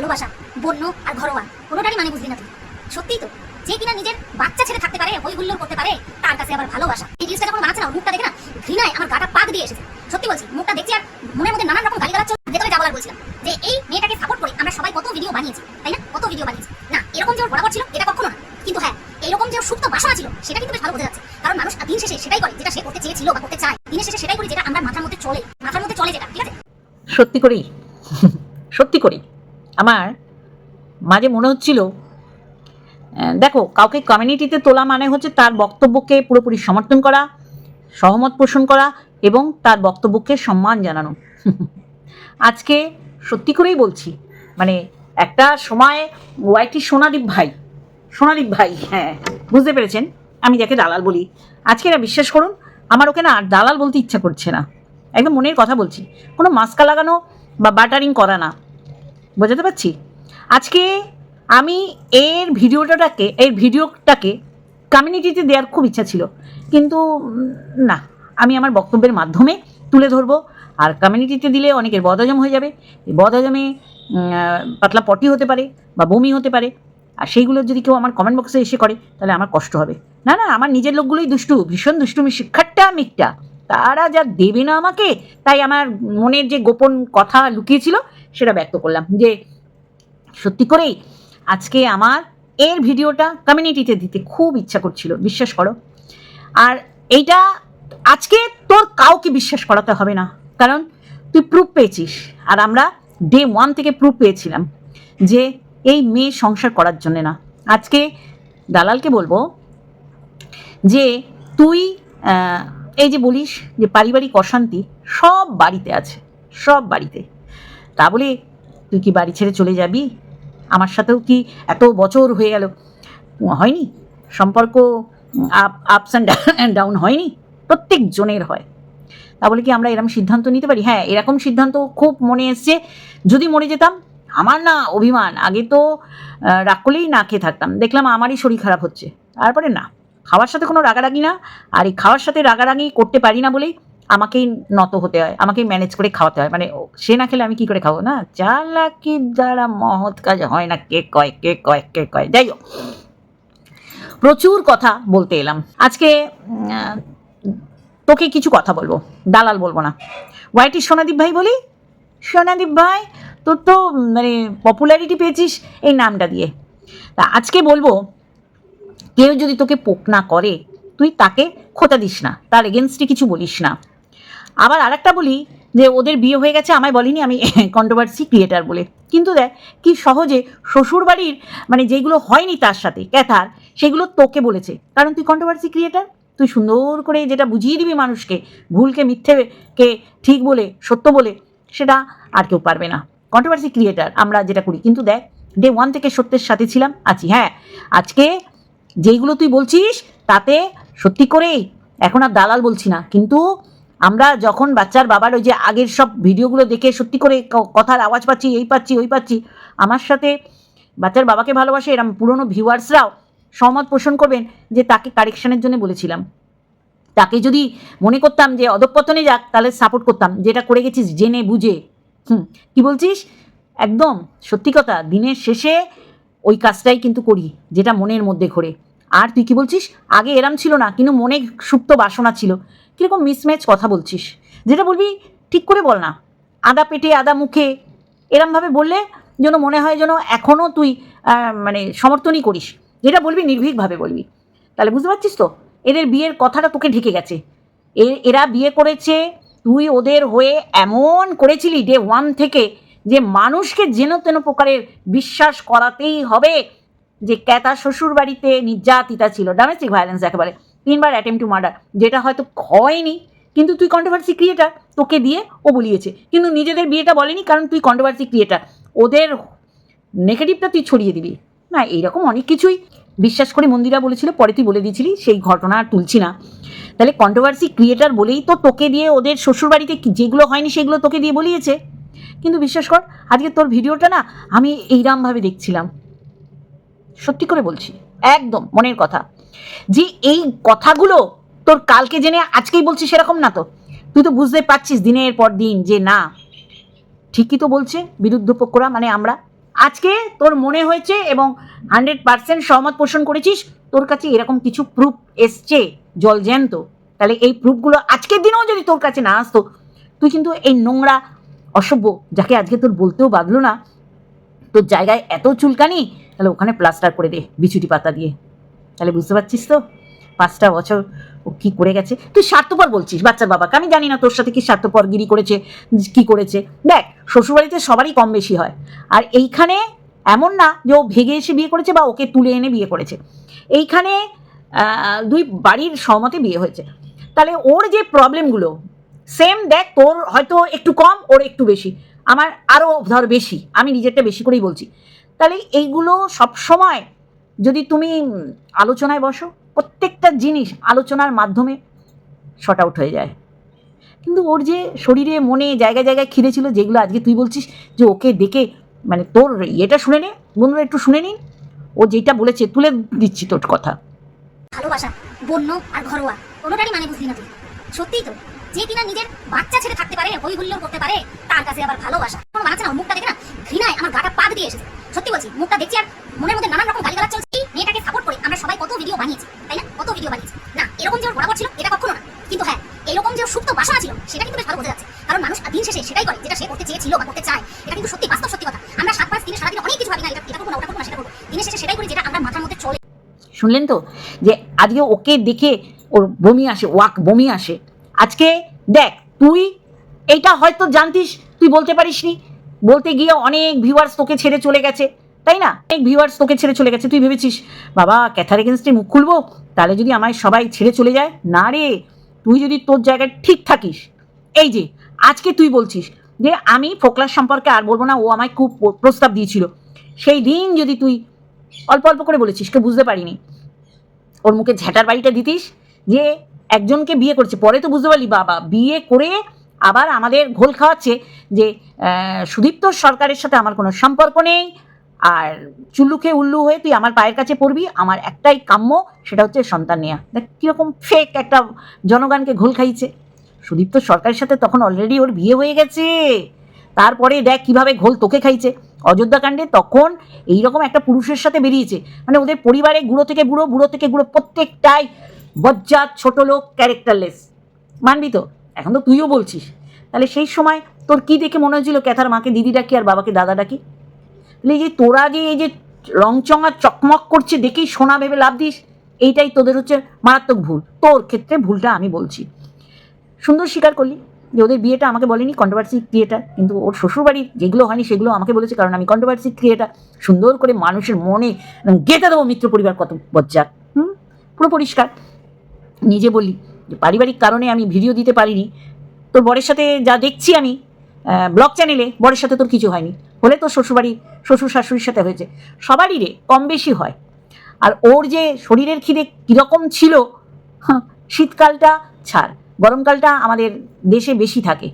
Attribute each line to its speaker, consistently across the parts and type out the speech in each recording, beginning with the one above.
Speaker 1: ভালোবাসা, বন্য আর ঘরোয়া, কোনোটারই মানে বুঝলি না তুই। সত্যিই তো, যে কিনা নিজের বাচ্চা ছেড়ে থাকতে পারে হই হুল্লোড় করতে পারে, তার কাছে আবার ভালোবাসা। এই জিনিসটা যখন বানাচ্ছে না মুখটা দেখে না, ঘৃণায় আমার গাটা পাক দিয়ে এসেছে। সত্যি বলছি, মুখটা দেখছি আর মনের মধ্যে নানান রকম গালি গালাচ্ছ ভেতরে যা বলার বলছিলাম যে, এই মেয়েটাকে সাপোর্ট করে আমরা সবাই কত ভিডিও বানিয়েছি, তাই না? কত ভিডিও বানিয়েছি। না, এরকম যে ওর বরাবর ছিল, এটা কখনো না। কিন্তু হ্যাঁ এরকম যে সুপ্ত বাসনা ছিল, সেটা কিন্তু বেশ ভালো বোঝা যাচ্ছে। কারণ মানুষ দিন শেষে সেটাই করে যেটা সে করতে চেয়েছিল বা করতে চায়। দিনের শেষে সেটাই করি যেটা আমরা মাথার মধ্যে চলে, মাথার মধ্যে চলে যেটা, ঠিক আছে?
Speaker 2: সত্যি করেই আমার মাঝে মনে হচ্ছিল দেখো, কাউকে কমিউনিটিতে তোলা মানে হচ্ছে তার বক্তব্যকে পুরোপুরি সমর্থন করা, সহমত পোষণ করা এবং তার বক্তব্যকে সম্মান জানানো। আজকে সত্যি করেই বলছি মানে একটা সময় ওয়াইটি সোনাদীপ ভাই সোনাদীপ ভাই হ্যাঁ বুঝতে পেরেছেন? আমি যাকে দালাল বলি। আজকে এরা বিশ্বাস করুন, আমার ওকে না আর দালাল বলতে ইচ্ছা করছে না। একদম মনের কথা বলছি। কোনো মাস্কা লাগানো বা বাটারিং করা না। বোঝাতে পারছি? আজকে আমি এর ভিডিওটাকে এর ভিডিওটাকে কমিউনিটিতে দেওয়ার খুব ইচ্ছা ছিল। কিন্তু না, আমি আমার বক্তব্যের মাধ্যমে তুলে ধরবো। আর কমিউনিটিতে দিলে অনেকের বদহজম হয়ে যাবে। বদহজমে পাতলা পটি হতে পারে বা বমি হতে পারে। আর সেইগুলো যদি কেউ আমার কমেন্ট বক্সে এসে করে, তাহলে আমার কষ্ট হবে। না না, আমার নিজের লোকগুলোই দুষ্টু, ভীষণ দুষ্টুমি, শিক্ষাটা মিকটা তারা যা দেবে না আমাকে, তাই আমার মনের যে গোপন কথা লুকিয়েছিল সেটা ব্যক্ত করলাম যে সত্যি করেই আজকে আমার এর ভিডিওটা কমিউনিটিতে দিতে খুব ইচ্ছা করছিল, বিশ্বাস করো। আর এইটা আজকে তোর কাউকে বিশ্বাস করাতে হবে না, কারণ তুই প্রুফ পেয়েছিস। আর আমরা ডে ওয়ান থেকে প্রুফ পেয়েছিলাম যে এই মেয়ে সংসার করার জন্য না। আজকে দালালকে বলব যে তুই এই যে বলিস যে পারিবারিক অশান্তি সব বাড়িতে আছে, সব বাড়িতে। তা বলে, তুই কি বাড়ি ছেড়ে চলে যাবি? আমার সাথেও কি এত বছর হয়ে গেল? হয়নি। সম্পর্ক আপ আপস অ্যান্ড ডাউন হয়নি। প্রত্যেক জনের হয়। তা বলে কি, আমরা এরকম সিদ্ধান্ত নিতে পারি? হ্যাঁ এরকম সিদ্ধান্ত খুব মনে এসছে। যদি মরে যেতাম, আমার না অভিমান। আগে তো রাগ করলেই না খেয়ে থাকতাম। দেখলাম আমারই শরীর খারাপ হচ্ছে। তারপরে না, খাওয়ার সাথে কোনো রাগারাগি না। আর এই খাওয়ার সাথে রাগারাগি করতে পারি না বলেই আমাকেই নত হতে হয়, আমাকেই ম্যানেজ করে খাওয়াতে হয়। মানে সে না খেলে আমি কি করে খাব না? চালাকির দ্বারা মহৎ কাজ হয় না, কে কয় কে কয় কে কয়। যাই হোক, প্রচুর কথা বলতে এলাম। আজকে তোকে কিছু কথা বলব, দালাল বলব না। ওয়াইটি সোনাদীপ ভাই বলি? সোনাদীপ ভাই, তোর তো মানে পপুলারিটি পেয়েছিস এই নামটা দিয়ে। তা আজকে বলব, কেউ যদি তোকে পোক না করে, তুই তাকে খোঁটা দিস না। তার এগেনস্টে কিছু বলিস না। আবার আরেকটা বলি যে ওদের বিয়ে হয়ে গেছে, আমায় বলিনি আমি কন্ট্রোভার্সি ক্রিয়েটার বলে। কিন্তু দেখ, কি সহজে শ্বশুর বাড়ির মানে যেগুলো হয়নি তার সাথে ক্যাথার সেগুলো তোকে বলেছে। কারণ তুই কন্ট্রোভার্সি ক্রিয়েটার তুই সুন্দর করে যেটা বুঝিয়ে দিবি মানুষকে, ভুলকে, মিথ্যেকে ঠিক বলে, সত্য বলে, সেটা আর কেউ পারবে না। কন্ট্রোভার্সি ক্রিয়েটার আমরা যেটা করি। কিন্তু দেখ ডে ওয়ান থেকে সত্যের সাথে ছিলাম, আছি হ্যাঁ। আজকে যেইগুলো তুই বলছিস, তাতে সত্যি করেই এখন আর দালাল বলছি না। কিন্তু আমরা যখন বাচ্চার বাবার ওই যে আগের সব ভিডিওগুলো দেখে সত্যি করে কথার আওয়াজ পাচ্ছি, এই পাচ্ছি, ওই পাচ্ছি, আমার সাথে বাচ্চার বাবাকে ভালোবাসে এরম পুরনো ভিউয়ার্সরাও সহমত পোষণ করবেন যে তাকে কারেকশানের জন্য বলেছিলাম। তাকে যদি মনে করতাম যে অধঃপতনে যাক, তাহলে সাপোর্ট করতাম যেটা করে গেছিস, জেনে বুঝে। হুম, কি বলছিস? একদম, সত্যি কথা, দিনের শেষে ওই কাজটাই কিন্তু করি, যেটা মনের মধ্যে ঘোরে। আর তুই কি বলছিস? আগে এরাম ছিল না, কিন্তু মনে সুপ্ত বাসনা ছিল। কীরকম মিসম্যাচ কথা বলছিস? যেটা বলবি, ঠিক করে বল না। আদা পেটে, আদা মুখে, এরমভাবে বললে যেন মনে হয় যেন এখনও তুই মানে সমর্থনই করিস। যেটা বলবি নির্ভীকভাবে বলবি। তাহলে বুঝতে পারছিস তো? এদের বিয়ের কথাটা তোকে ঢেকে গেছে। এ- এরা বিয়ে করেছে, তুই ওদের হয়ে এমন করেছিলি ডে ওয়ান থেকে যে মানুষকে যেন তেন প্রকারের বিশ্বাস করাতেই হবে। যে ক্যাতা শ্বশুর বাড়িতে নির্যাতিতা ছিল। ডোমেস্টিক ভায়োলেন্স একেবারে। তিনবার অ্যাটেম্প টু মার্ডার যেটা হয়তো হয়নি, কিন্তু তুই কন্ট্রোভার্সি ক্রিয়েটার তোকে দিয়ে ও বলিয়েছে। কিন্তু নিজেদের বিয়েটা বলেনি, কারণ তুই কন্ট্রোভার্সি ক্রিয়েটার ওদের নেগেটিভটা তুই ছড়িয়ে দিবি। না, এইরকম অনেক কিছুই। বিশ্বাস করে মন্দিরা বলেছিল, পরে তুই বলে দিয়েছিলি, সেই ঘটনা আর তুলছি না। তাহলে কন্ট্রোভার্সি ক্রিয়েটার বলেই তো তোকে দিয়ে ওদের শ্বশুরবাড়িতে যেগুলো হয়নি সেগুলো তোকে দিয়ে বলিয়েছে। কিন্তু বিশ্বাস কর, আজকে তোর ভিডিওটা না, আমি এইরামভাবে দেখছিলাম। সত্যি করে বলছি, একদম মনের কথা। যে এই কথাগুলো তোর কালকে জেনে আজকেই বলছিস সেরকম না তো। তুই তো বুঝতে পারছিস দিনের পর দিন যে না, ঠিকই তো বলছে বিরুদ্ধ পক্ষরা মানে আমরা। আজকে তোর মনে হয়েছে এবং হান্ড্রেড পার্সেন্ট সহমত পোষণ করেছিস, তোর কাছে এরকম কিছু প্রুফ এসছে, জল জ্যান্ত। তাহলে এই প্রুফগুলো আজকের দিনেও যদি তোর কাছে না আসতো, তুই কিন্তু এই নোংরা, অসভ্য, যাকে আজকে তোর বলতেও বাদলো না, তোর জায়গায় এত চুলকানি, তাহলে ওখানে প্লাস্টার করে দে বিছুটি পাতা দিয়ে। তাহলে বুঝতে পারছিস তো? পাঁচটা বছর ও কি করে গেছে? তুই স্বার্থপর বলছিস, বাচ্চার বাবাকে। আমি জানি না তোর সাথে কি স্বার্থপর গিরি করেছে, কি করেছে। দেখ, শ্বশুরবাড়িতে সবারই কম বেশি হয়। আর এইখানে এমন না যে ও ভেগে এসে বিয়ে করেছে বা ওকে তুলে এনে বিয়ে করেছে। এইখানে দুই বাড়ির সহমতে বিয়ে হয়েছে। তাহলে ওর যে প্রবলেমগুলো সেম দেখ, তোর হয়তো একটু কম, ওর একটু বেশি। আমার আরও ধর বেশি, আমি নিজেরটা বেশি করেই বলছি। তাহলে এইগুলো সব সময় যদি তুমি আলোচনায় বসো, প্রত্যেকটা জিনিস আলোচনার মাধ্যমে শর্ট আউট হয়ে যায়। কিন্তু ওর যে শরীরে, মনে জায়গায় জায়গায় খিদে ছিল, যেগুলো আজকে তুই বলছিস যে ওকে দেখে মানে তোর ইয়েটা শুনে নে, বন্ধুরা একটু শুনে নিন। ও যেটা বলেছে, তুলে দিচ্ছি তোর কথা।
Speaker 1: ভালোবাসা, বন্য আর ঘরোয়া, কোনোটারই মানে বুঝলি না তুই। সত্যিই তো, যে কিনা নিজের বাচ্চা ছেড়ে থাকতে পারে হই হুল্লোড় করতে পারে, তার কাছে আবার ভালোবাসা। কোনো বানাচ্ছে না মুখটা দেখে না, ঘৃণায় আমার গাটা পাদ দিয়ে এসেছে। সত্যি বলছি, মুখটা দেখছি আর মনের মধ্যে নানান রকম গালিগালাজ চলছে এই মেয়েটাকে সাপোর্ট করে আমরা সবাই কত ভিডিও বানিয়েছি তাই না কত ভিডিও বানিয়েছি না এরকম যে ওর বরাবর ছিল এটা কখনো না কিন্তু হ্যাঁ এরকম যে ওর সুপ্ত বাসনা ছিল সেটা কিন্তু বেশ ভালো বোঝা যাচ্ছে কারণ মানুষ দিন শেষে সেটাই করে যেটা সে করতে চেয়েছিল বা করতে চায় এটা কিন্তু সত্যি বাস্তব সত্যি কথা আমরা সাত পাঁচ দিনে সারাদিন অনেক কিছু ভাবি না এটা এটা করব না ওটা করব না সেটা করব দিনের শেষে সেটাই করি যেটা আমরা মাথার মধ্যে চলে
Speaker 2: শুনলেন তো? যে আজকে ওকে দেখে ওর বমি আসে, ওয়াক বমি আসে। আজকে দেখ, তুই এইটা হয়তো জানতিস, তুই বলতে পারিসনি। বলতে গিয়ে অনেক ভিউয়ার্স তোকে ছেড়ে চলে গেছে, তাই না? অনেক ভিউয়ার্স তোকে ছেড়ে চলে গেছে, তুই ভেবেছিস, বাবা ক্যাথার এগেনস্টে মুখ খুলবো? তাহলে যদি আমায় সবাই ছেড়ে চলে যায়? না রে, তুই যদি তোর জায়গায় ঠিক থাকিস। এই যে, আজকে তুই বলছিস যে, আমি ফোকলার সম্পর্কে আর বলব না, ও আমায় খুব প্রস্তাব দিয়েছিল। সেই দিন যদি তুই অল্প অল্প করে বলেছিস, কেউ বুঝতে পারিনি। ওর মুখে ঝ্যাটার বাড়িটা দিতিস, যে একজনকে বিয়ে করছে, পরে তো বুঝতে পারলি, বাবা, বিয়ে করে আবার আমাদের ঘোল খাওয়াচ্ছে যে সুদীপ্ত সরকারের সাথে আমার কোনো সম্পর্ক নেই, আর চুল্লুকে উল্লু হয়ে তুই আমার পায়ের কাছে পড়বি, আমার একটাই কাম্য, সেটা হচ্ছে সন্তান নেয়া। দেখ, কীরকম ফেক একটা জনগণকে ঘোল খাইছে। সুদীপ্ত সরকারের সাথে তখন অলরেডি ওর বিয়ে হয়ে গেছে। তারপরে দেখ কীভাবে ঘোল তোকে খাইছে। অযোধ্যাকাণ্ডে তখন এইরকম একটা পুরুষের সাথে বেরিয়েছে। মানে ওদের পরিবারে গুঁড়ো থেকে বুড়ো বুড়ো থেকে গুঁড়ো প্রত্যেকটাই বজ্জাত, ছোট লোক ক্যারেক্টারলেস মানবি তো? এখন তো তুইও বলছিস। তাহলে সেই সময় তোর কি দেখে মনে হয়েছিল ক্যাথার মাকে দিদি ডাকি আর বাবাকে দাদা ডাকি? তাহলে এই যে তোরা যে এই যে রংচঙা চকমক করছে, দেখেই সোনা ভেবে লাভ দিস? এইটাই তোদের হচ্ছে মারাত্মক ভুল। তোর ক্ষেত্রে ভুলটা আমি বলছি। সুন্দর স্বীকার করলি। যে ওদের বিয়েটা আমাকে বলেনি কন্ট্রোভার্সি ক্রিয়েটার কিন্তু ওর শ্বশুরবাড়ি যেগুলো হয়নি সেগুলো আমাকে বলেছে কারণ আমি কন্ট্রোভার্সি ক্রিয়েটার সুন্দর করে মানুষের মনে গেঁথে দেবো মিত্র পরিবার কত বজ্জাত। হুম? পুরো পরিষ্কার। নিজে বলি যে পারিবারিক কারণে আমি ভিডিও দিতে পারিনি। তোর বরের সাথে যা দেখছি আমি ব্লগ চ্যানেলে বরের সাথে তোর কিছু হয়নি। হলে তোর শ্বশুরবাড়ি শ্বশুর শাশুড়ির সাথে হয়েছে। সবারই রে, কম বেশি হয়। আর ওর যে শরীরের খিদে কীরকম ছিল শীতকালটা ছাড়। গরমকালটা আমাদের দেশে বেশি থাকে।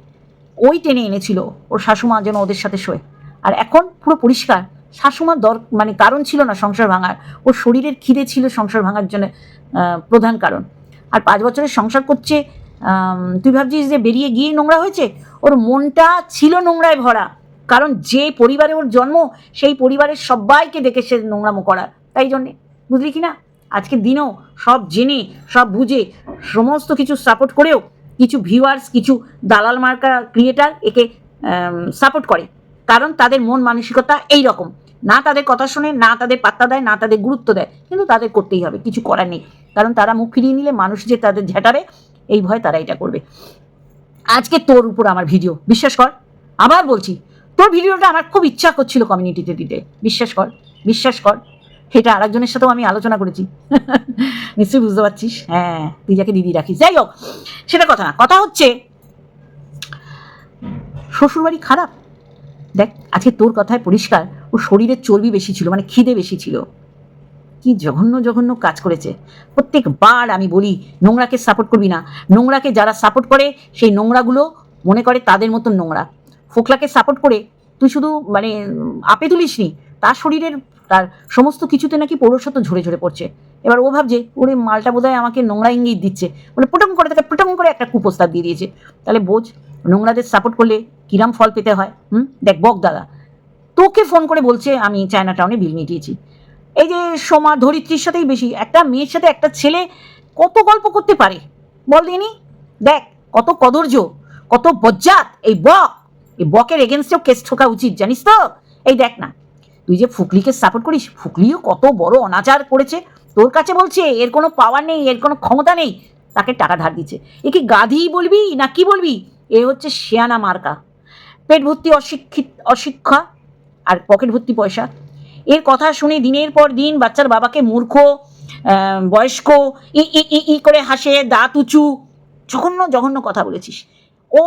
Speaker 2: ওই টেনে এনেছিল, ওর শাশুমা যেন ওদের সাথে শোয়। আর এখন পুরো পরিষ্কার, শাশুমার দর মানে কারণ ছিল না সংসার ভাঙার, ওর শরীরের খিদে ছিল সংসার ভাঙার জন্য প্রধান কারণ। আর পাঁচ বছরের সংসার করছে তুই ভাবছিস যে বেরিয়ে গিয়ে নোংরা হয়েছে? ওর মনটা ছিল নোংরায় ভরা, কারণ যে পরিবারে ওর জন্ম, সেই পরিবারের সবাইকে দেখে সে নোংরামো করা তাই জন্যে, বুঝলি কি না? আজকের দিনেও সব জেনে, সব বুঝে, সমস্ত কিছু সাপোর্ট করেও কিছু ভিউয়ার্স কিছু দালাল মার্কা ক্রিয়েটার একে সাপোর্ট করে। কারণ তাদের মন মানসিকতা এই রকম না তাদের কথা শোনে, না তাদের পাত্তা দেয়, না তাদের গুরুত্ব দেয়। কিন্তু তাদের করতেই হবে, কিছু করার নেই। কারণ তারা মুখ ফিরিয়ে নিলে মানুষ যে তাদের ঝেঁটারে এই ভয় তারা এটা করবে। আজকে তোর উপর আমার ভিডিও বিশ্বাস কর। আবার বলছি, তোর ভিডিওটা আমার খুব ইচ্ছা করছিল কমিউনিটিতে দিতে। বিশ্বাস কর বিশ্বাস কর। এটা আরেকজনের সাথেও আমি আলোচনা করেছি। নিশ্চয়ই বুঝতে পারছিস? হ্যাঁ তুই যাকে দিদি রাখিস। যাই হোক, সেটা কথা না। কথা হচ্ছে, শ্বশুরবাড়ি খারাপ। দেখ, আজকে তোর কথায় পরিষ্কার ও শরীরের চর্বি বেশি ছিল মানে খিদে বেশি ছিল। কি জঘন্য জঘন্য কাজ করেছে। প্রত্যেকবার আমি বলি, নোংরাকে সাপোর্ট করবি না। নোংরাকে যারা সাপোর্ট করে, সেই নোংরাগুলো মনে করে তাদের মতন নোংরা। ফোকলাকে সাপোর্ট করে, তুই শুধু মানে আপে তুলিস নি তার শরীরের তার সমস্ত কিছুতে নাকি পৌরসত্ব ঝরে ঝরে পড়ছে। এবার ও ভাবছে, ওরে মালটা বোধহয় আমাকে নোংরা ইঙ্গিত দিচ্ছে। বলে প্রটম করে তাকে প্রটম করে একটা কুপ্রস্তাব দিয়ে দিয়েছে। তাহলে বোঝ, নোংরাদের সাপোর্ট করলে কিরাম ফল পেতে হয়? হুম? দেখ, বক দাদা, তোকে ফোন করে বলছে আমি চায়না টাউনে বিল মিটিয়েছি। এই যে সোমা ধরিত্রীর সাথেই বেশি, একটা মেয়ের সাথে একটা ছেলে কত গল্প করতে পারে? বল দিনি দেখ, কত কদর্য, কত বজ্জাত, এই বক, এই বকের এগেনস্টেও কেস ঠোকা উচিত, জানিস তো? এই দেখ না তুই যে ফুকলিকে সাপোর্ট করিস, ফুকলিও কত বড় অনাচার করেছে। তোর কাছে বলছে, এর কোনো পাওয়ার নেই, এর কোনো ক্ষমতা নেই। তাকে টাকা ধার দিচ্ছে। এ কি গাধি বলবি না কি বলবি? এ হচ্ছে শেয়ানা মার্কা। পেট ভর্তি অশিক্ষিত, অশিক্ষা আর পকেট ভর্তি পয়সা। এর কথা শুনে দিনের পর দিন বাচ্চার বাবাকে মূর্খ বয়স্ক, ই ই ই ই করে হাসে, দাঁত উঁচু, জঘন্য জঘন্য কথা বলেছিস। ও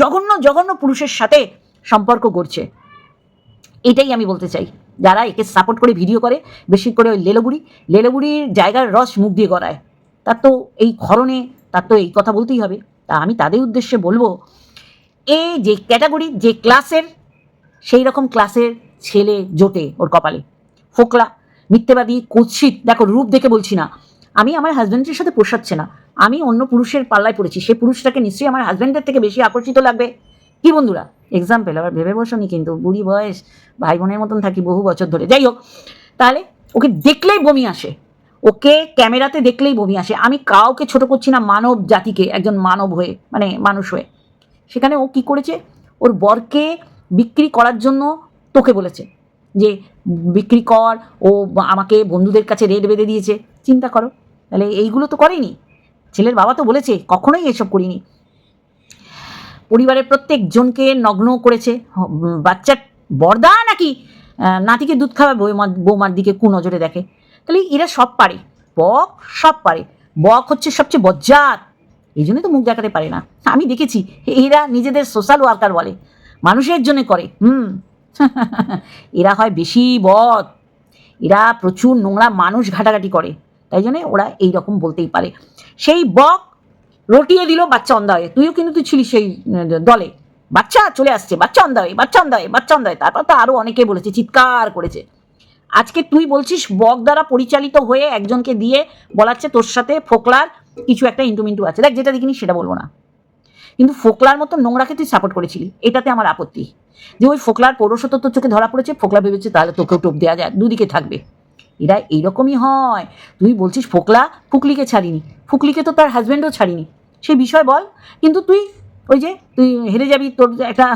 Speaker 2: জঘন্য জঘন্য পুরুষের সাথে সম্পর্ক গড়ছে। এটাই আমি বলতে চাই। যারা একে সাপোর্ট করে ভিডিও করে, বেশি করে ওই লেলোবুড়ি, লেলোবুড়ির জায়গার রস মুখ দিয়ে গড়ায়। তার তো এই ক্ষরণে তার তো এই কথা বলতেই হবে। তা আমি তাদের উদ্দেশ্যে বলব এই যে ক্যাটাগরি যে ক্লাসের সেই রকম ক্লাসের ছেলে জোটে ওর কপালে। ফোকলা, মিথ্যেবাদী, কুৎসিত, দেখো রূপ দেখে বলছি না। আমি আমার হাজব্যান্ডের সাথে পোষাচ্ছে না। আমি অন্য পুরুষের পাল্লায় পড়েছি। সে পুরুষটাকে নিশ্চয়ই আমার হাজব্যান্ডের থেকে বেশি আকর্ষিত লাগবে। কি বন্ধুরা? এক্সাম্পল আবার ভেবে বসনি কিন্তু, বুড়ি বয়স, ভাই বোনের মতন থাকি বহু বছর ধরে। যাই হোক, তাহলে ওকে দেখলেই বমি আসে। ওকে ক্যামেরাতে দেখলেই বমি আসে। আমি কাউকে ছোট করছি না মানব জাতিকে, একজন মানব হয়ে মানে মানুষ হয়ে। সেখানে ও কি করেছে? ওর বরকে বিক্রি করার জন্য তোকে বলেছে যে, বিক্রি কর, ও আমাকে বন্ধুদের কাছে রেট বেঁধে দিয়েছে। চিন্তা করো, তাহলে এইগুলো তো করেনি। ছেলের বাবা তো বলেছে, কখনোই এসব করিনি। পরিবারের প্রত্যেকজনকে নগ্ন করেছে। বাচ্চার বর্দা নাকি নাতিকে দুধ খাওয়াবে বৌমার বৌমার দিকে কু নজরে দেখে। তাহলে এরা সব পারে। বক সব পারে। বক হচ্ছে সবচেয়ে বজ্জাত। এই জন্যই তো মুখ দেখাতে পারে না। আমি দেখেছি, এরা নিজেদের সোশ্যাল ওয়ার্কার বলে। মানুষের জন্য করে। হুম। এরা হয় বেশি বদ। এরা প্রচুর নোংরা মানুষ ঘাটাঘাটি করে। তাই জন্য ওরা এই রকম বলতেই পারে। সেই বক রটিয়ে দিল বাচ্চা অন্ধা হয়ে তুইও কিন্তু তুই ছিলিস সেই দলে। বাচ্চা চলে আসছে, বাচ্চা অন্ধা হয়ে বাচ্চা অন্ধা হয়ে বাচ্চা অন্ধা হয়ে তারপর তো আরও অনেকে বলেছে, চিৎকার করেছে। আজকে তুই বলছিস বক দ্বারা পরিচালিত হয়ে একজনকে দিয়ে বলাচ্ছে তোর সাথে ফোকলার কিছু একটা ইন্টুমিন্টু আছে। দেখ, যেটা দেখিনি সেটা বলব না। কিন্তু ফোকলার মতো নোংরাকে তুই সাপোর্ট করেছিলি। এটাতে আমার আপত্তি। যে ওই ফোকলার পৌরসত্ব তোর চোখে ধরা পড়েছে, ফোকলা ভেবেছে তাহলে তোকেও টোপ দেওয়া যায়, দুদিকে থাকবে। এরা এইরকমই হয়। তুই বলছিস ফোকলা, ফুকলিকে ছাড়িনি। ফুকলিকে তো তার হাজব্যান্ডও ছাড়িনি। সে বিষয় বল। কিন্তু তুই ওই যে, তুই হেরে যাবি, তোর একটা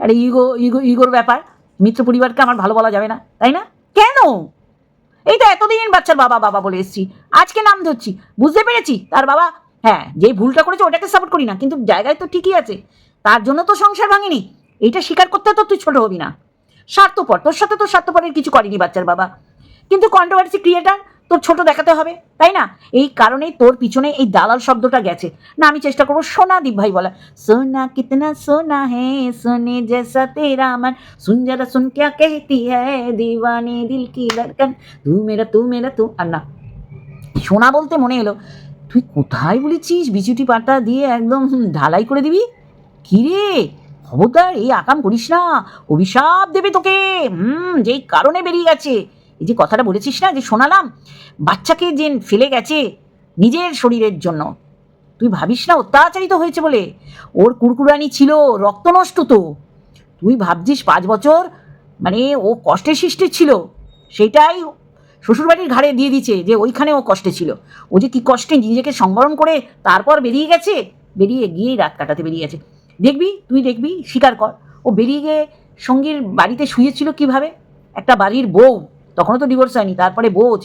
Speaker 2: একটা ইগো ইগো ইগোর ব্যাপার। মিত্র পরিবারকে আমার ভালো বলা যাবে না, তাই না? কেন? এই তো এতদিন বাচ্চার বাবা বাবা বলে এসছি। আজকে নাম ধরছি। বুঝতে পেরেছি? তার বাবা হ্যাঁ যে ভুলটা করেছে ওটাকে সাপোর্ট করি না। কিন্তু জায়গায় তো ঠিকই আছে। তার জন্য তো সংসার ভাঙেনি। এইটা স্বীকার করতে তো তুই ছোট হবি না। স্বার্থপর। তোর সাথে তো স্বার্থপরের কিছু করেনি বাচ্চার বাবা। কিন্তু কন্ট্রোভার্সি ক্রিয়েটার তোর ছোট দেখাতে হবে, তাই না? এই কারণেই তোর পিছনে এই দালাল শব্দটা গেছে। না, আমি চেষ্টা করব সোনা দীপ ভাই বলা সোনা কিতনা সোনা হে, সোনে জেসা তেরা আমার। সুন যারা সুন কে কেহতি হ্যাঁ দিওয়ানি দিল কি লড়কন। তু মেরা তু মেরা, তু, আর না। সোনা বলতে মনে এলো, তুই কোথায় বলেছিস বিচুটি পাতা দিয়ে একদম ঢালাই করে দিবি? কিরে খবরদার, এই আকাম করিস না। অভিশাপ দেবে তোকে। হুম, যেই কারণে বেরিয়ে গেছে। এই যে কথাটা বলেছিস না যে শোনালাম, বাচ্চাকে যে ফেলে গেছে নিজের শরীরের জন্য, তুই ভাবিস না অত্যাচারিত হয়েছে বলে? ওর কুরকুরানি ছিল রক্ত নষ্ট তো। তুই ভাবছিস পাঁচ বছর মানে ও কষ্টে সৃষ্টি ছিল, সেটাই শ্বশুরবাড়ির ঘাড়ে দিয়ে দিচ্ছে যে ওইখানে ও কষ্টে ছিল। ও যে কি কষ্টে নিজেকে সংবরণ করে তারপর বেরিয়ে গেছে? বেরিয়ে গিয়েই রাত কাটাতে বেরিয়ে গেছে। দেখবি, তুই দেখবি, স্বীকার কর। ও বেরিয়ে গিয়ে সঙ্গীর বাড়িতে শুয়েছিল কীভাবে? একটা বাড়ির বউ। তখনও তো ডিভোর্স হয়নি, তারপরে বোঝ।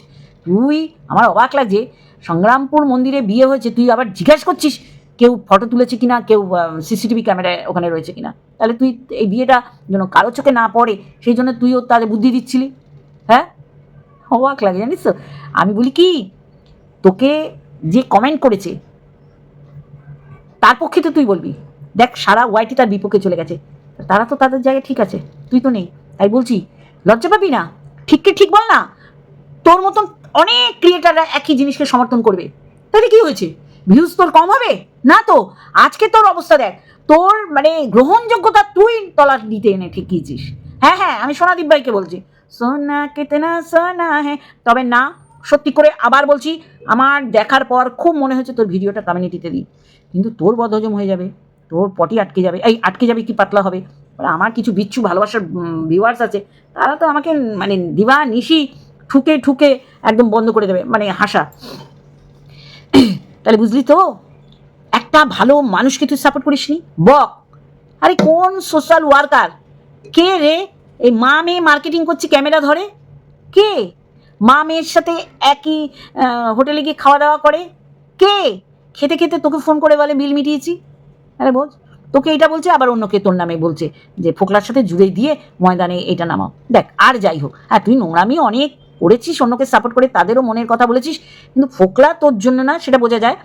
Speaker 2: তুই, আমার অবাক লাগছে, সংগ্রামপুর মন্দিরে বিয়ে হয়েছে, তুই আবার জিজ্ঞাসা করছিস কেউ ফটো তুলেছে কিনা, কেউ সিসিটিভি ক্যামেরায় ওখানে রয়েছে কিনা? তাহলে তুই এই বিয়েটা যেন কারও চোখে না পড়ে, সেই জন্য তুইও তাদের বুদ্ধি দিচ্ছিলি হ্যাঁ? অবাক লাগে, জানিস তো? আমি বলি কি, তোকে যে কমেন্ট করেছে, তার পক্ষে তো তুই বলবি। দেখ, সারা ওয়াইটি তার বিপক্ষে চলে গেছে। তারা তো তাদের জায়গায় ঠিক আছে, তুই তো নেই। তাই বলছি, লজ্জা পাবি না? ঠিককে ঠিক বল না? তোর মতন অনেক ক্রিয়েটাররা একই জিনিসকে সমর্থন করবে। তাহলে কি হয়েছে? ভিউজ তোর কম হবে? না তো। আজকে তোর অবস্থা দেখ। তোর মানে গ্রহণযোগ্যতা তুই তলার দিতে এনে ঠেকিয়েছিস। হ্যাঁ হ্যাঁ আমি সোনাদীপ ভাইকে বলছি। সোনা কেতনা, সোনা হ্যাঁ তবে না, সত্যি করে আবার বলছি, আমার দেখার পর খুব মনে হচ্ছে তোর ভিডিওটা কমিউনিটিতে দিই। কিন্তু তোর বদহজম হয়ে যাবে, তোর পটি আটকে যাবে, এই আটকে যাবে কি পাতলা হবে? আমার কিছু বিচ্ছু ভালোবাসার ভিউয়ার্স আছে, তারা তো আমাকে মানে দিবা নিশি ঠুকে ঠুকে একদম বন্ধ করে দেবে মানে হাসা। তাহলে বুঝলি তো, একটা ভালো মানুষকে তুই সাপোর্ট করিসনি? বক। আরে কোন সোশ্যাল ওয়ার্কার কে রে? এই মা মেয়ে মার্কেটিং করছে ক্যামেরা ধরে? কে? মা মেয়ের সাথে একই হোটেলে গিয়ে খাওয়া দাওয়া করে? কে? খেতে খেতে তোকে ফোন করে বলে বিল মিটিয়েছি? আরে বল তোকে এটা বলছে, আবার অন্যকে তোর নামে বলছে। যে ফোকলার সাথে জুড়ে দিয়ে ময়দানে এটা নামাও। দেখ, আর যাই হোক। হ্যাঁ তুই নোংরামি অনেক করেছিস, অন্যকে সাপোর্ট করে তাদেরও মনের কথা বলেছিস, কিন্তু ফোকলা তোর জন্য না, সেটা বোঝা যায়,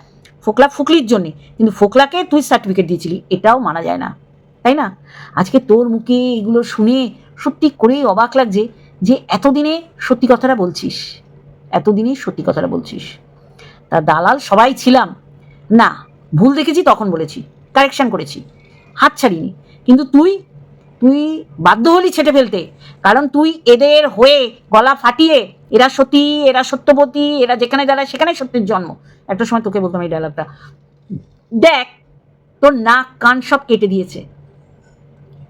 Speaker 2: ফোকলা ফুকলির জন্যে। কিন্তু ফোকলাকে তুই সার্টিফিকেট দিয়েছিলি, এটাও মানা যায় না। তাই না? আজকে তোর মুখে এগুলো শুনে সত্যি করেই অবাক লাগছে যে এতদিনে সত্যি কথাটা বলছিস। এতদিনে সত্যি কথাটা বলছিস। তা দালাল সবাই ছিলাম। না, ভুল দেখেছি, তখন বলেছি। কারেকশন করেছি। হাত ছাড়িনি। কিন্তু তুই তুই বাধ্য হলি ছেটে ফেলতে। কারণ তুই এদের হয়ে গলা ফাটিয়ে, এরা সতী, এরা সত্যবতী, এরা যেখানে দাঁড়ায় সেখানে সত্যের জন্ম। একটা সময় তোকে বলতাম এই ডায়লগটা দেখ, তোর নাক, কান সব কেটে দিয়েছে।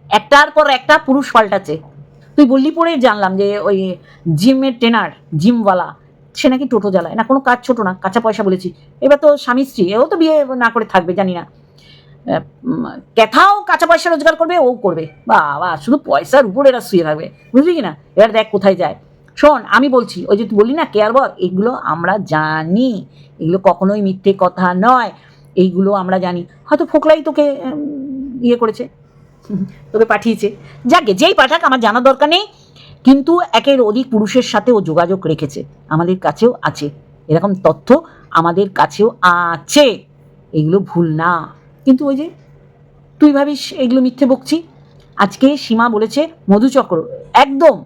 Speaker 2: একটার পর একটা পুরুষ পাল্টাচ্ছে। তুই বললি পরে জানলাম যে ওই জিমের ট্রেনার, জিমওয়ালা, সে নাকি টোটো জ্বালায় না, কোনো কাজ ছোট না, কাঁচা পয়সা বলেছি। এবার তো স্বামী স্ত্রী, এও তো বিয়ে না করে থাকবে, জানি না। ক্যাথাও কাঁচা পয়সা রোজগার করবে, ও করবে। বাবা, শুধু পয়সার উপর এরা শুয়ে থাকবে। বুঝলি কি না? এবার দেখ কোথায় যায়। শোন, আমি বলছি, ওই যে তুই বললি না কেয়ার বল এগুলো আমরা জানি। এগুলো কখনোই মিথ্যে কথা নয়। এইগুলো আমরা জানি। হয়তো ফোকলাই তোকে ইয়ে করেছে, তোকে পাঠিয়েছে। যাকে যেই পাঠাক, আমার জানার দরকার নেই। কিন্তু একের অধিক পুরুষের সাথে ও যোগাযোগ রেখেছে। আমাদের কাছেও আছে। এরকম তথ্য আমাদের কাছেও আছে। এগুলো ভুল না। কিন্তু ওই যে তুই ভাবিস এগুলো মিথ্যে বকছি? আজকে সীমা বলেছে মধুচক্র একদম।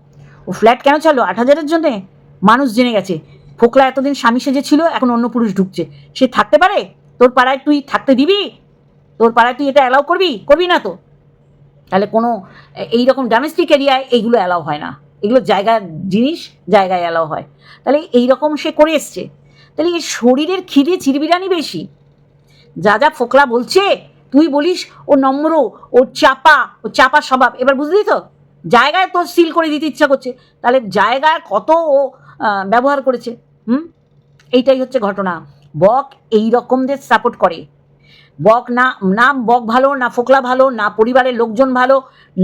Speaker 2: ও ফ্ল্যাট কেন ছাড়লো? আট হাজারের জন্যে? মানুষ জেনে গেছে। ফোকলা এতদিন স্বামী সেজে ছিল, এখন অন্য পুরুষ ঢুকছে। সে থাকতে পারে? তোর পাড়ায় তুই থাকতে দিবি? তোর পাড়ায় তুই এটা অ্যালাউ করবি? করবি না তো। তাহলে কোনো এই রকম ডোমেস্টিক এরিয়ায় এইগুলো অ্যালাউ হয় না। এগুলো জায়গার জিনিস, জায়গায় অ্যালাউ হয়। তাহলে এই রকম সে করে এসছে। তাহলে এই শরীরের খিদে চিরবিরানি বেশি। যা যা ফোকলা বলছে, তুই বলিস, ও নম্র ও চাপা ও চাপা স্বভাব। এবার বুঝলি তো? জায়গায় তোর সিল করে দিতে ইচ্ছা করছে। তাহলে জায়গায় কত ও ব্যবহার করেছে, হুম? এইটাই হচ্ছে ঘটনা। বক এই রকমদের সাপোর্ট করে। বক না না বক ভালো, না ফোকলা ভালো, না পরিবারের লোকজন ভালো,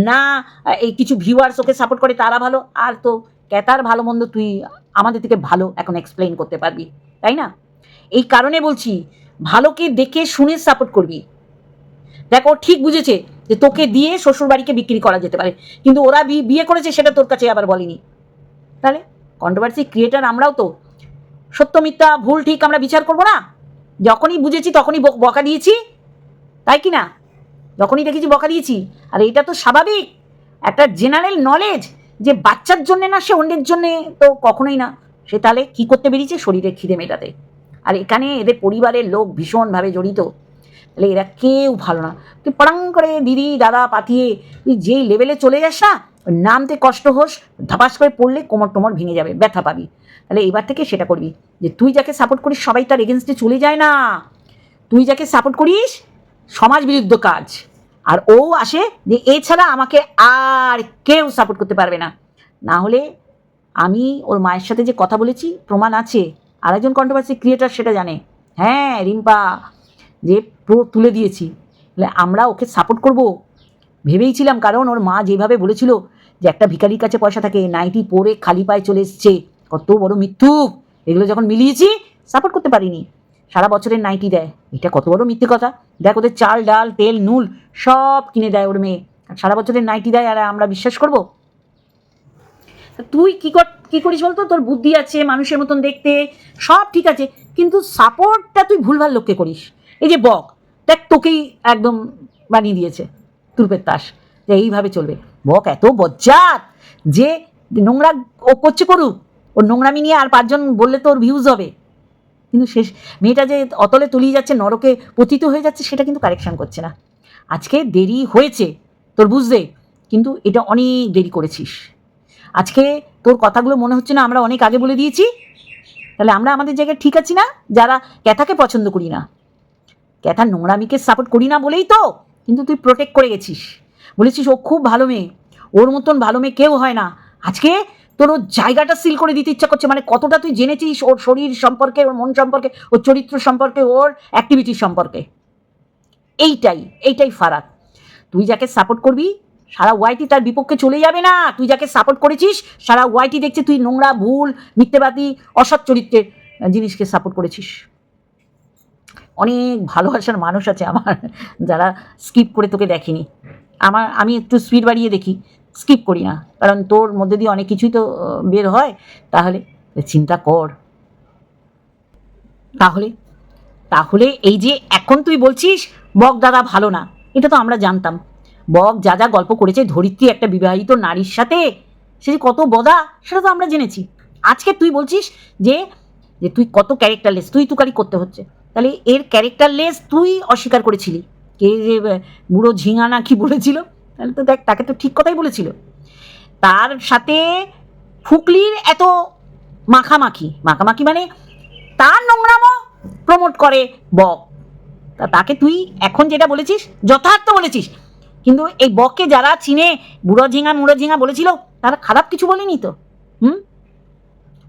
Speaker 2: না এই কিছু ভিউয়ার্স ওকে সাপোর্ট করে, তারা ভালো। আর তো ক্যাতার ভালো মন্দ তুই আমাদের থেকে ভালো এখন এক্সপ্লেন করতে পারবি, তাই না? এই কারণে বলছি ভালোকে দেখে শুনে সাপোর্ট করবি। দেখো, ঠিক বুঝেছে যে তোকে দিয়ে শ্বশুর বাড়িকে বিক্রি করা যেতে পারে। কিন্তু ওরা বিয়ে করেছে সেটা তোর কাছে আবার বলেনি। তাহলে কন্ট্রোভার্সি ক্রিয়েটার আমরাও তো। সত্য, মিথ্যা, ভুল, ঠিক আমরা বিচার করব না? যখনই বুঝেছি তখনই বক- দিয়েছি। তাই কি না? যখনই দেখেছি বকা দিয়েছি। আর এটা তো স্বাভাবিক। একটা জেনারেল নলেজ যে বাচ্চার জন্যে না, সে অন্যের জন্যে তো কখনোই না। সে তাহলে কী করতে বেরিয়েছে? শরীরে খিদে মেটাতে। আর এখানে এদের পরিবারের লোক ভীষণভাবে জড়িত। তাহলে এরা কেউ ভালো না। তুই পড়াং করে দিদি, দাদা পাঠিয়ে তুই যেই লেভেলে চলে যাস না নামতে কষ্ট হোস, ধাপাস করে পড়লে কোমর টোমর ভেঙে যাবে, ব্যথা পাবি। তাহলে এবার থেকে সেটা করবি যে তুই যাকে সাপোর্ট করিস, সবাই তার এগেনস্টে চলে যায় না। তুই যাকে সাপোর্ট করিস, সমাজ বিরুদ্ধ কাজ। আর ও আসে যে এছাড়া আমাকে আর কেউ সাপোর্ট করতে পারবে না। না হলে আমি ওর মায়ের সাথে যে কথা বলেছি, প্রমাণ আছে। আরেকজন কন্ট্রোভার্সি ক্রিয়েটার সেটা জানে। হ্যাঁ রিম্পা, যে পুরো তুলে দিয়েছি। আমরা ওকে সাপোর্ট করব? ভেবেইছিলাম কারণ ওর মা যেভাবে বলেছিল যে একটা ভিখারির কাছে পয়সা থাকে, নাইটি পরে খালি পায়ে চলে এসছে, কত বড় মিথ্যুক এগুলো যখন মিলিয়েছি সাপোর্ট করতে পারিনি। সারা বছরের নাইটি দেয়। এটা কত বড় মিথ্যে কথা। দেখ, ওদের চাল, ডাল, তেল নুল সব কিনে দেয় ওর মেয়ে। সারা বছরের নাইটি দেয়, আর আমরা বিশ্বাস করব? তুই কি কর কি করিস বলতো? তোর বুদ্ধি আছে, মানুষের মতন দেখতে, সব ঠিক আছে, কিন্তু সাপোর্টটা তুই ভুলভাল লোককে করিস। এই যে বক, দেখ তোকেই একদম বানিয়ে দিয়েছে তুরপের তাস, যে এইভাবে চলবে। বক এত বজ্জাত যে নোংরা ও করছে করুক, ওর নোংরামি নিয়ে আর পাঁচজন বললে তো ওর ভিউজ হবে। কিন্তু শেষ, মেয়েটা যে অতলে তলিয়ে যাচ্ছে, নরকে পতিত হয়ে যাচ্ছে, সেটা কিন্তু কারেকশন করছে না। আজকে দেরি হয়েছে, তোর বুঝতে কিন্তু এটা অনেক দেরি করেছিস। আজকে তোর কথাগুলো মনে হচ্ছে না, আমরা অনেক আগে বলে দিয়েছি। তাহলে আমরা আমাদের জায়গায় ঠিক আছি না? যারা ক্যাথাকে পছন্দ করি না। ক্যাথার নোংরামিকে সাপোর্ট করি না বলেই তো, কিন্তু তুই প্রোটেক্ট করে গেছিস। বলেছিস, ও খুব ভালো মেয়ে। ওর মতন ভালো মেয়ে কেউ হয় না। আজকে তোর ওর জায়গাটা সিল করে দিতে ইচ্ছা করছে। মানে কতটা তুই জেনেছিস ওর শরীর সম্পর্কে, ওর মন সম্পর্কে, ওর চরিত্র সম্পর্কে, ওর অ্যাক্টিভিটি সম্পর্কে? এইটাই এইটাই ফারাক। তুই যাকে সাপোর্ট করবি সারা ওয়াইটি তার বিপক্ষে চলে যাবে না। তুই যাকে সাপোর্ট করেছিস, সারা ওয়াইটি দেখছে তুই নোংরা, ভুল, মিথ্যেবাদী, অসৎ চরিত্রের জিনিসকে সাপোর্ট করেছিস। অনেক ভালোবাসার মানুষ আছে আমার, যারা স্কিপ করে তোকে দেখেনি। আমার, আমি একটু স্পিড বাড়িয়ে দেখি স্কিপ করি না। কারণ তোর মধ্যে দিয়ে অনেক কিছুই তো বের হয়। তাহলে চিন্তা কর। তাহলে তাহলে এই যে এখন তুই বলছিস, বক দাদা ভালো না, এটা তো আমরা জানতাম। বক যা যা গল্প করেছে, ধরিত্রী একটা বিবাহিত নারীর সাথে, সে যে কত বদা, সেটা তো আমরা জেনেছি। আজকে তুই বলছিস যে যে তুই কত ক্যারেক্টারলেস, তুই তুকারি করতে হচ্ছে। তাহলে এর ক্যারেক্টারলেস তুই অস্বীকার করেছিলি। কে যে বুড়ো ঝিঙা না কি বলেছিল, তাহলে তো দেখ, তাকে তো ঠিক কথাই বলেছিল। তার সাথে ফুকলির এত মাখামাখি। মাখামাখি মানে তার নোংরামো প্রমোট করে বক তা তাকে তুই এখন যেটা বলেছিস, যথার্থ বলেছিস। কিন্তু এই বককে যারা চিনে বুড়ো ঝিঙা, মুড়ো ঝিঙা বলেছিল, তারা খারাপ কিছু বলেনি তো? হুম?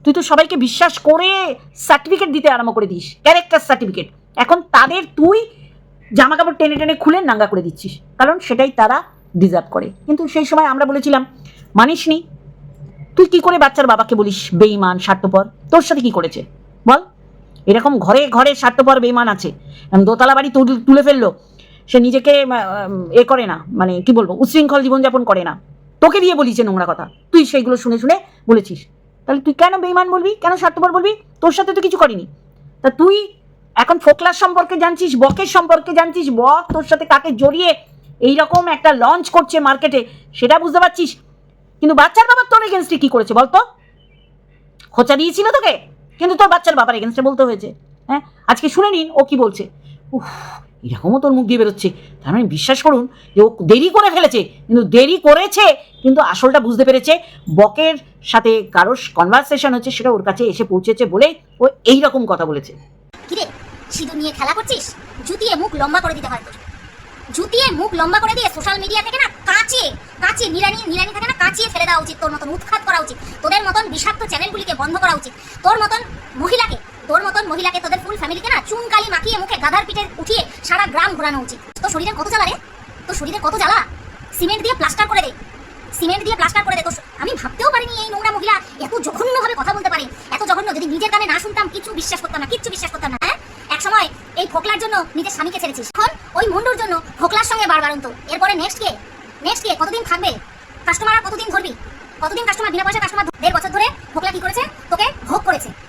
Speaker 2: তুই তো সবাইকে বিশ্বাস করে সার্টিফিকেট দিতে আরম্ভ করে দিস ক্যারেক্টার সার্টিফিকেট এখন তাদের তুই জামা কাপড় টেনে টেনে খুলে নাঙ্গা করে দিচ্ছিস, কারণ সেটাই তারা ডিজার্ভ করে। কিন্তু সেই সময় আমরা বলেছিলাম মানিসনি তুই কি করে বাচ্চার বাবাকে বলিস বেইমান স্বার্থপর? তোর সাথে কি করেছে? বল। এরকম ঘরে ঘরে স্বার্থপর বেইমান আছে। দোতলা বাড়ি তুল- তুলে ফেলল। সে নিজেকে এ করে না মানে কি বলব, উচ্ছৃঙ্খল জীবনযাপন করে না। তোকে দিয়ে বলিছে নোংরা কথা। তুই সেইগুলো শুনে শুনে বলেছিস। তাহলে তুই কেন বেইমান বলবি? কেন স্বার্থপর বলবি? তোর সাথে তো কিছু করিনি। তা তুই এখন ফোকলার সম্পর্কে জানছিস, বকের সম্পর্কে জানছিস? বক তোর সাথে কাকে জড়িয়ে এইরকম একটা লঞ্চ করছে মার্কেটে, সেটা বুঝতে পারছিস? কিন্তু বাচ্চার বাবা তোর এগেনস্টে কি করেছে বলতো খোঁচা দিয়েছিল তোকে? কিন্তু তোর বাচ্চার বাবার এগেনস্টে বলতে হয়েছে। হ্যাঁ? আজকে শুনে নিন ও কি বলছে। উফ এরকমও তোর মুখ দিয়ে বেরোচ্ছে। তার মানে বিশ্বাস করুন যে ও দেরি করে ফেলেছে, কিন্তু দেরি করেছে, কিন্তু আসলটা বুঝতে পেরেছে। বকের সাথে কারোর কনভারসেশন হচ্ছে সেটা ওর কাছে এসে পৌঁছেছে বলে ও এই রকম কথা বলেছে।
Speaker 1: কিরে, সিঁদুর নিয়ে খেলা করছিস? জুতিয়ে মুখ লম্বা করে দিতে হয় জুতিয়ে মুখ লম্বা করে দিয়ে সোশ্যাল মিডিয়া থেকে না কাঁচিয়ে কাঁচিয়ে নিরানি নিরানি থাকে না কাঁচিয়ে ফেলে দেওয়া উচিত। তোর মতন উৎখাত করা উচিত। তোদের মতন বিষাক্ত চ্যানেলগুলিকে বন্ধ করা উচিত। তোর মতন মহিলাকে তোর মতন মহিলাকে তোদের ফুল ফ্যামিলিকে না চুন কালি মাখিয়ে মুখে গাধার পিঠে উঠিয়ে সারা গ্রাম ঘোরানো উচিত। তোর শরীরে কত জ্বালা রে? তোর শরীরে কত জ্বালা? সিমেন্ট দিয়ে প্লাস্টার করে দে। সিমেন্ট দিয়ে প্লাস্টার করে দে। শ- আমি ভাবতেও পারিনি এই নোংরা মহিলা এত জঘন্যভাবে কথা বলতে পারে, এত জঘন্য যদি নিজের কানে না শুনতাম কিছু বিশ্বাস করতাম না, কিচ্ছু বিশ্বাস করতাম না হ্যাঁ? এক সময় এই ফোকলার জন্য নিজের স্বামীকে ছেড়েছিস। এখন ওই মুন্ডুর জন্য ফোকলার সঙ্গে বারবার তো এরপরে নেক্সট কে? নেক্সট কে? কতদিন থাকবে? কাস্টমার কতদিন ধরবি? কতদিন কাস্টমার বিনা পয়সা কাস্টমার দেড় বছর ধরে ফোকলা কি করেছে? তোকে ভোগ করেছে।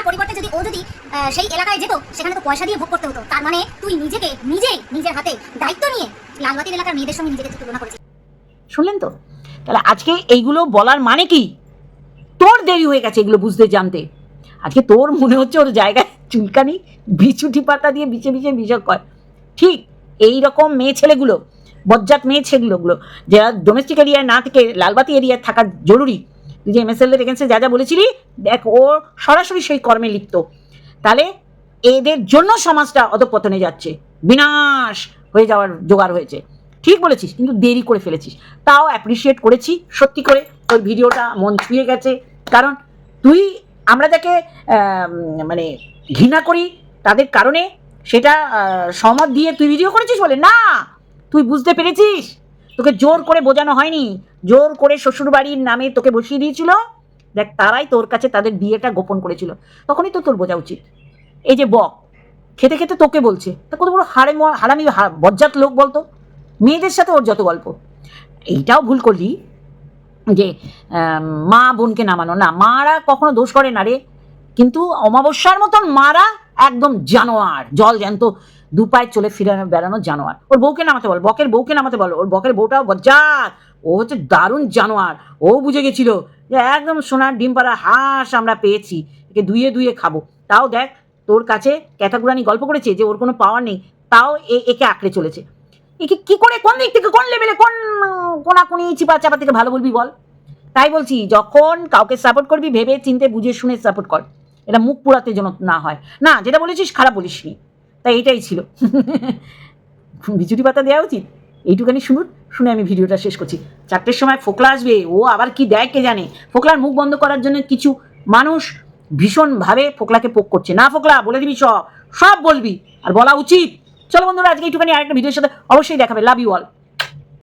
Speaker 1: তার পরিবর্তে যদি ও যদি সেই এলাকায় যেত, সেখানে তো পয়সা দিয়ে ভোগ করতে হতো। তার মানে তুই নিজেকে, নিজেই নিজের হাতে দায়িত্ব নিয়ে লালবাতির এলাকার মেয়েদের সঙ্গে নিজেকে তুলনা করেছিস।
Speaker 2: শুনলেন তো? তাহলে আজকে এইগুলো বলার মানে কি? তোর দেরি হয়ে গেছে এগুলো বুঝতে জানতে। আজকে তোর মনে হচ্ছে ওর জায়গায় চুলকানি বিছুটি পাতা দিয়ে বিছে বিছে বিষক কয় ঠিক এই রকম মেয়ে ছেলেগুলো, বজ্জাত মেয়ে ছেলেগুলো, যারা ডোমেস্টিক এরিয়ায় না থেকে লালবাতি এরিয়ায় থাকা জরুরি যে এমএসএল এর এগেন্সে যা যা বলেছিলি দেখ ও সরাসরি সেই কর্মে লিপ্ত। তাহলে এদের জন্য সমাজটা অধপতনে যাচ্ছে। বিনাশ হয়ে যাওয়ার জোগাড় হয়েছে। ঠিক বলেছিস কিন্তু দেরি করে ফেলেছিস। তাও অ্যাপ্রিসিয়েট করেছি সত্যি করে। তোর ভিডিওটা মন ছুঁয়ে গেছে। কারণ তুই আমরা যাকে মানে ঘৃণা করি তাদের কারণে সেটা আহ, সহমত দিয়ে তুই ভিডিও করেছিস বলে? না! তুই বুঝতে পেরেছিস? তোকে জোর করে বোঝানো হয়নি। জোর করে শ্বশুরবাড়ির নামে তোকে বসিয়ে দিয়েছিল। দেখ, তারাই তোর কাছে তাদের বিয়েটা গোপন করেছিল। তখনই তো তোর বোঝা উচিত। এই যে বক, খেতে খেতে তোকে বলছে। তা কত বড় হারে হারামি বজ্জাত লোক বলতো? মেয়েদের সাথে ওর যত গল্প। এইটাও ভুল করলি যে মা বোনকে নামানো। না, মারা কখনো দোষ করে না রে। কিন্তু অমাবস্যার মতন মারা একদম জানোয়ার, জল জ্যান্ত। দু পায়ে চলে ফিরে বেড়ানো জানোয়ার। ওর বউকে নামাতে বল, বকের বউকে নামাতে বল, ওর বকের বউটাও বজ্জাত। ও হচ্ছে দারুণ জানোয়ার, ও বুঝে গেছিল যে একদম সোনার ডিম পাড়া হাঁস আমরা পেয়েছি, একে দুইয়ে দুইয়ে খাব। তাও দেখ, তোর কাছে ক্যাথাগুরানি গল্প করেছে যে ওর কোনো পাওয়ার নেই, তাও এ, একে আঁকড়ে চলেছে। একে কি করে, কোন দিক থেকে, কোন লেভেলে কোন, কোনাকুনি চিপা চাপা থেকে ভালো বলবি বল? তাই বলছি, যখন কাউকে সাপোর্ট করবি, ভেবে, চিনতে, বুঝে, শুনে সাপোর্ট কর। এটা মুখ পুরাতে যেন না হয়। না, যেটা বলেছিস, খারাপ বলিসনি। তাই এটাই ছিল। বিচুটি পাতা দেওয়া উচিত? এইটুখানি শুনুন, শুনে আমি ভিডিওটা শেষ করছি। চারটের সময় ফোকলা আসবে, ও আবার কি দেয় কে জানে? ফোকলার মুখ বন্ধ করার জন্য কিছু মানুষ ভীষণভাবে ফোকলাকে পোক করছে। না ফোকলা, বলে দিবি সব সব বলবি, আর বলা উচিত। চলো বন্ধুরা, আজকে এইটুখানি আরেকটা ভিডিওর সাথে অবশ্যই দেখাবে। Love you all